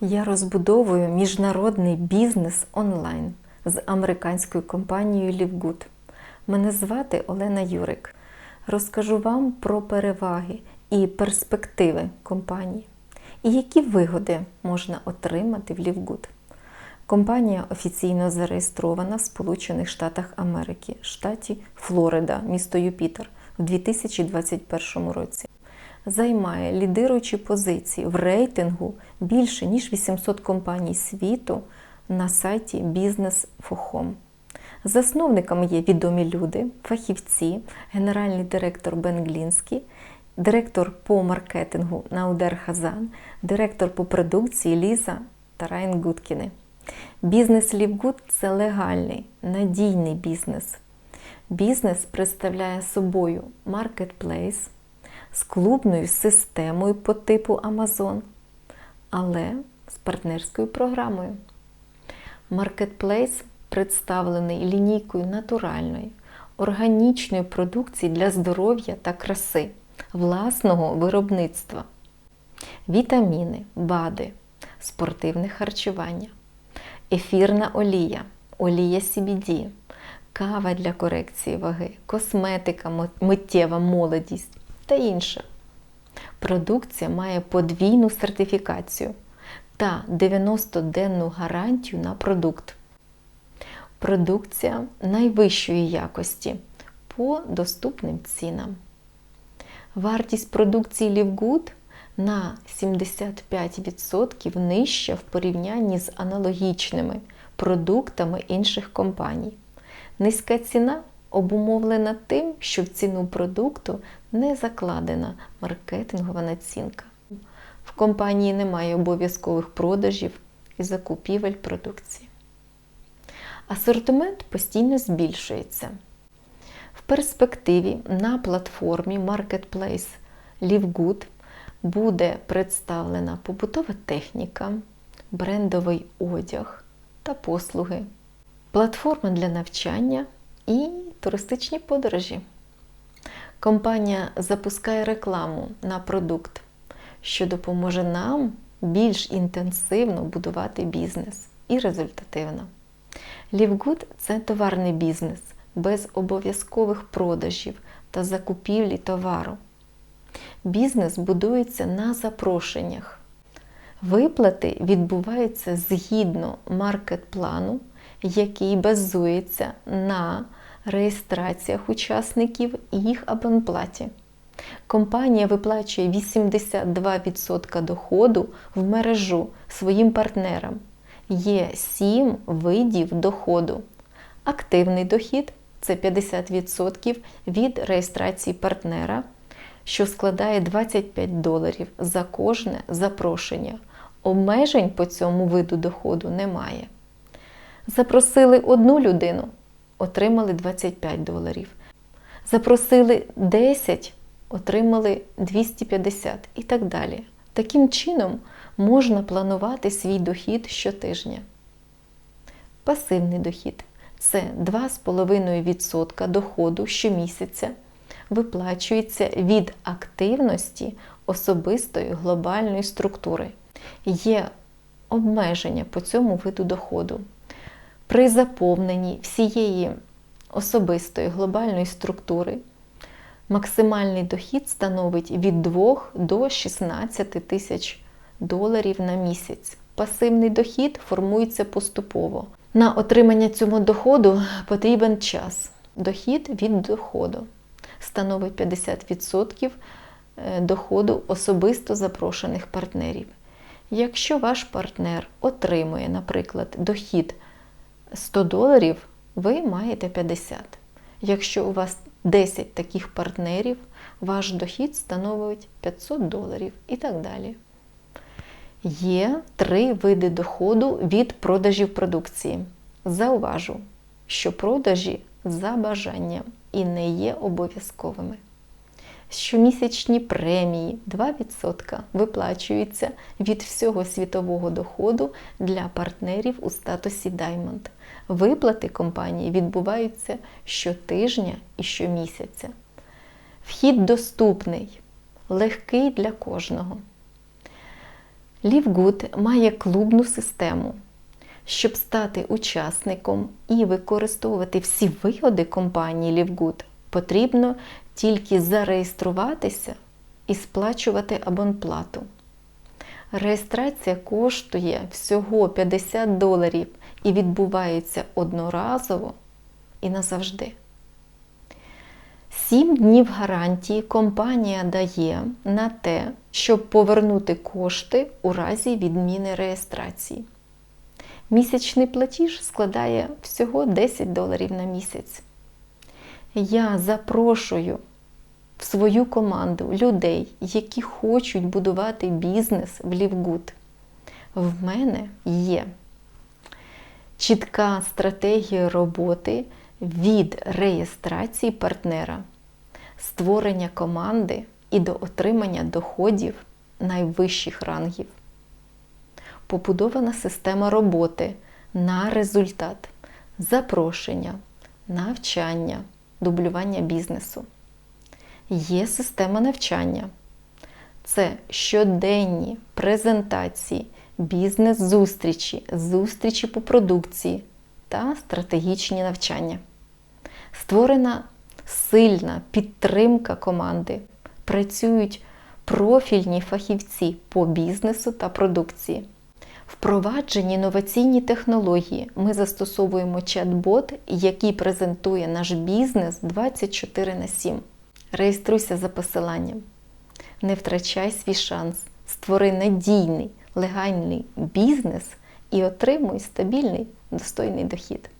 Я розбудовую міжнародний бізнес онлайн з американською компанією Лівгуд. Мене звати Олена Юрик. Розкажу вам про переваги і перспективи компанії, і які вигоди можна отримати в Лівгуд. Компанія офіційно зареєстрована в Сполучених Штатах Америки, штаті Флорида, місто Юпітер, в 2021 році. Займає лідируючі позиції в рейтингу більше ніж 800 компаній світу на сайті Business for Засновниками є відомі люди, фахівці, генеральний директор Бен Глінський, директор по маркетингу Наудер Хазан, директор по продукції Ліза та Райан Гудкіни. Бізнес Лівгуд це легальний, надійний бізнес. Бізнес представляє собою маркетплейс з клубною системою по типу Amazon, але з партнерською програмою. Маркетплейс представлений лінійкою натуральної, органічної продукції для здоров'я та краси, власного виробництва, вітаміни, БАДи, спортивне харчування, ефірна олія, олія CBD, кава для корекції ваги, косметика, миттєва молодість та інше. Продукція має подвійну сертифікацію та 90-денну гарантію на продукт. Продукція найвищої якості по доступним цінам. Вартість продукції Лівгуд на 75% нижча в порівнянні з аналогічними продуктами інших компаній. Низька ціна обумовлена тим, що в ціну продукту не закладена маркетингова націнка. В компанії немає обов'язкових продажів і закупівель продукції. Асортимент постійно збільшується. В перспективі на платформі Marketplace LiveGood буде представлена побутова техніка, брендовий одяг та послуги, платформа для навчання і туристичні подорожі. Компанія запускає рекламу на продукт, що допоможе нам більш інтенсивно будувати бізнес і результативно. Лівгуд це товарний бізнес без обов'язкових продажів та закупівлі товару. Бізнес будується на запрошеннях. Виплати відбуваються згідно маркет-плану, який базується на реєстраціях учасників і їх абонплаті. Компанія виплачує 82% доходу в мережу своїм партнерам. Є 7 видів доходу. Активний дохід це 50% від реєстрації партнера, що складає 25 доларів за кожне запрошення. Обмежень по цьому виду доходу немає. Запросили одну людину, отримали 25 доларів. Запросили 10, отримали 250 і так далі. Таким чином можна планувати свій дохід щотижня. Пасивний дохід це 2,5% доходу щомісяця, виплачується від активності особистої глобальної структури. Є обмеження по цьому виду доходу. При заповненні всієї особистої глобальної структури максимальний дохід становить від 2 до 16 тисяч доларів на місяць. Пасивний дохід формується поступово. На отримання цього доходу потрібен час. Дохід від доходу становить 50% доходу особисто запрошених партнерів. Якщо ваш партнер отримує, наприклад, дохід 100 доларів, ви маєте 50. Якщо у вас 10 таких партнерів, ваш дохід становить 500 доларів і так далі. Є три види доходу від продажів продукції. Зауважу, що продажі за бажанням і не є обов'язковими. Щомісячні премії 2% виплачуються від всього світового доходу для партнерів у статусі Diamond. Виплати компанії відбуваються щотижня і щомісяця. Вхід доступний, легкий для кожного. LiveGood має клубну систему. Щоб стати учасником і використовувати всі вигоди компанії LiveGood, потрібно тільки зареєструватися і сплачувати абонплату. Реєстрація коштує всього 50 доларів і відбувається одноразово і назавжди. Сім днів гарантії компанія дає на те, щоб повернути кошти у разі відміни реєстрації. Місячний платіж складає всього 10 доларів на місяць. Я запрошую в свою команду людей, які хочуть будувати бізнес в Лівгуд. В мене є чітка стратегія роботи від реєстрації партнера, створення команди і до отримання доходів найвищих рангів. Побудована система роботи на результат, запрошення, навчання, дублювання бізнесу. Є система навчання. Це щоденні презентації, бізнес-зустрічі, зустрічі по продукції та стратегічні навчання. Створена сильна підтримка команди. Працюють профільні фахівці по бізнесу та продукції. Впроваджені інноваційні технології. Ми застосовуємо чат-бот, який презентує наш бізнес 24 на 7. Реєструйся за посиланням. Не втрачай свій шанс. Створи надійний, легальний бізнес і отримуй стабільний, достойний дохід.